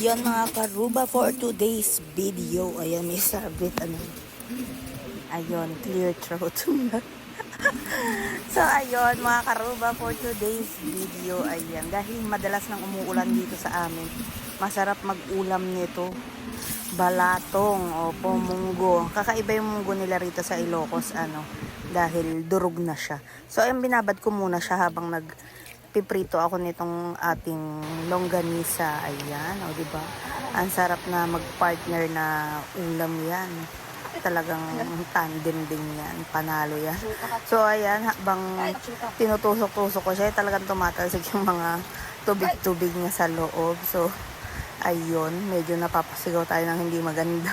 Ayan mga karuba for today's video. Ayan, may sabit. Ano. Ayun, clear throat. so, ayun mga karuba for today's video. Ayan, dahil madalas nang umuulan dito sa amin, masarap mag-ulam nito. Balatong o munggo. Kakaiba yung munggo nila rito sa Ilocos, ano, dahil durog na siya. So, ayun, binabad ko muna siya habang nag piprito ako nitong ating longganisa. Ayan, o di ba? Ang sarap na mag-partner na ulam yan. Talagang tandem din yan. Panalo yan. So, ayan, habang tinutusok-tusok ko siya, talagang tumatalsik yung mga tubig-tubig niya sa loob. So, ayun, medyo napapasigaw tayo ng hindi maganda.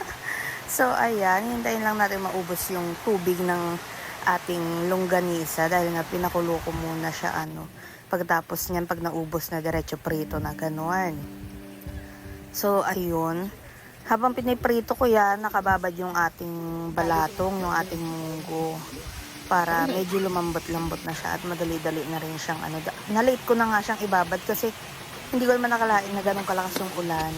so, ayan, hintayin lang natin maubos yung tubig ng ating longganisa dahil nga pinakulo ko muna siya ano. Pagkatapos niyan, pag naubos na diretso prito na gano'n. So, ayun. Habang piniprito ko yan, nakababad yung ating balatong, yung ating munggo. Para medyo lumambot-lambot na siya at madali-dali na rin siyang ano. Nalate ko na nga siyang ibabad kasi hindi ko naman nakalain na ganun kalakas yung ulan.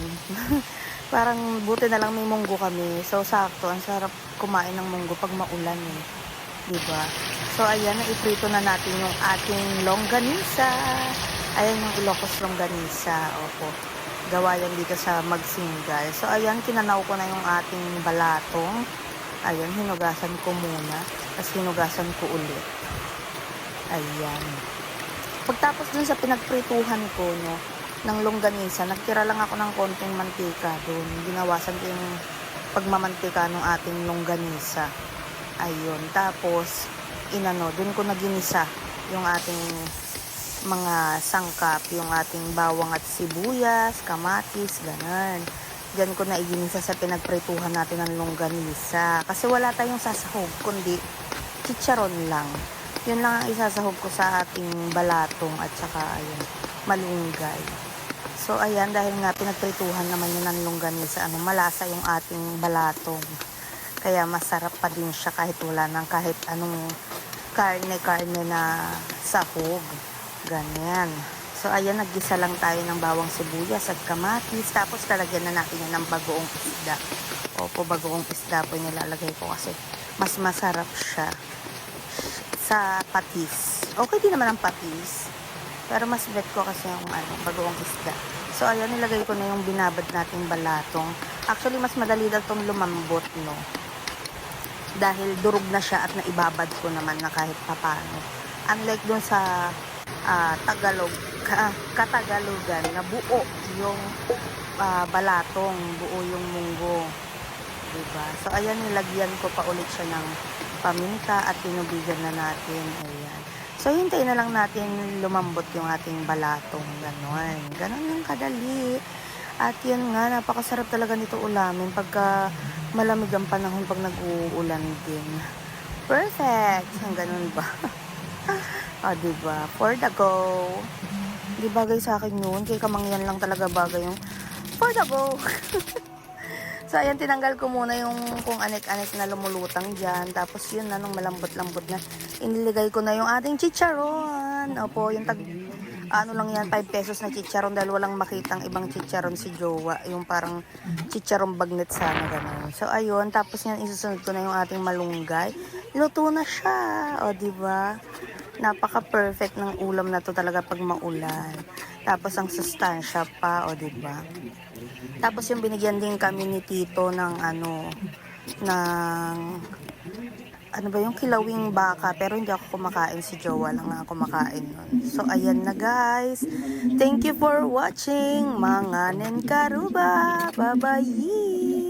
Parang buti na lang may munggo kami. So, sakto. Ang sarap kumain ng munggo pag maulan eh. Diba? So, ayan, naiprito na natin yung ating longganisa. Ayan yung Ilocos longganisa. Opo. Gawa yan dito sa Magsingal. So, ayan, kinanaw ko na yung ating balatong. Ayan, hinugasan ko muna. Tapos hinugasan ko ulit. Ayan. Pagtapos dun sa pinagprituhan ko, no, ng longganisa, nagtira lang ako ng konting mantika dun. Ginawasan ko yung pagmamantika ng ating longganisa. Ayun. Tapos, inano, dun ko naginisa yung ating mga sangkap, yung ating bawang at sibuyas, kamatis, ganun. Diyan ko na iginisa sa pinagprituhan natin ng longganisa. Kasi wala tayong sasahog, kundi chicharon lang. Yun lang ang isasahog ko sa ating balatong at saka ayun, malunggay. So ayan, dahil nga pinagprituhan naman yun ng longganisa, ano, malasa yung ating balatong. Kaya masarap pa din siya kahit wala ng kahit anong karne-karne na sahog. Ganyan. So, ayan, naggisa lang tayo ng bawang sibuyas at kamatis. Tapos, talagyan na natin yan ng bagoong isda. Opo, bagoong isda po nilalagay ko kasi mas masarap siya sa patis. Okay din naman ang patis. Pero mas bet ko kasi yung ano, bagoong isda. So, ayan, nilagay ko na yung binabad nating balatong. Actually, mas madali daw itong lumambot, no? Dahil durog na siya at naibabad ko naman na kahit papano. Unlike dun sa ah, Tagalog, ka, Katagalogan na buo yung ah, balatong, buo yung munggo. Diba? So, ayan, nilagyan ko pa ulit siya ng paminta at tinubigan na natin. Ayan. So, hintayin na lang natin lumambot yung ating balatong. Ganon. Ganon yung kadali. At yun nga, napakasarap talaga nito ulamin pagka malamig ang panahon pag nag-uulan din. Perfect! Ang ganun ba? ah, diba? For the go. Di bagay sa akin yun. Kay kamangyan lang talaga bagay yung for the go. So, ayan, tinanggal ko muna yung kung anik-anik na lumulutang dyan. Tapos yun na, nung malambot-lambot na, iniligay ko na yung ating chicharon. Opo, yung tag, ano lang yan, 5 pesos na chicharon dahil walang makitang ibang chicharon si Jowa. Yung parang chicharon bagnet sana, ganun. So, ayun, tapos yan, isusunod ko na yung ating malunggay. Luto na siya. O, di ba? Napaka-perfect ng ulam na to talaga pag maulan. Tapos ang sustansya pa, o di ba? Tapos yung binigyan din kami ni Tito ng ano, ng ano ba yung kilawing baka pero hindi ako kumakain si Jowa lang nga kumakain nun. So ayan na guys. Thank you for watching mga Nenkaruba. Bye bye.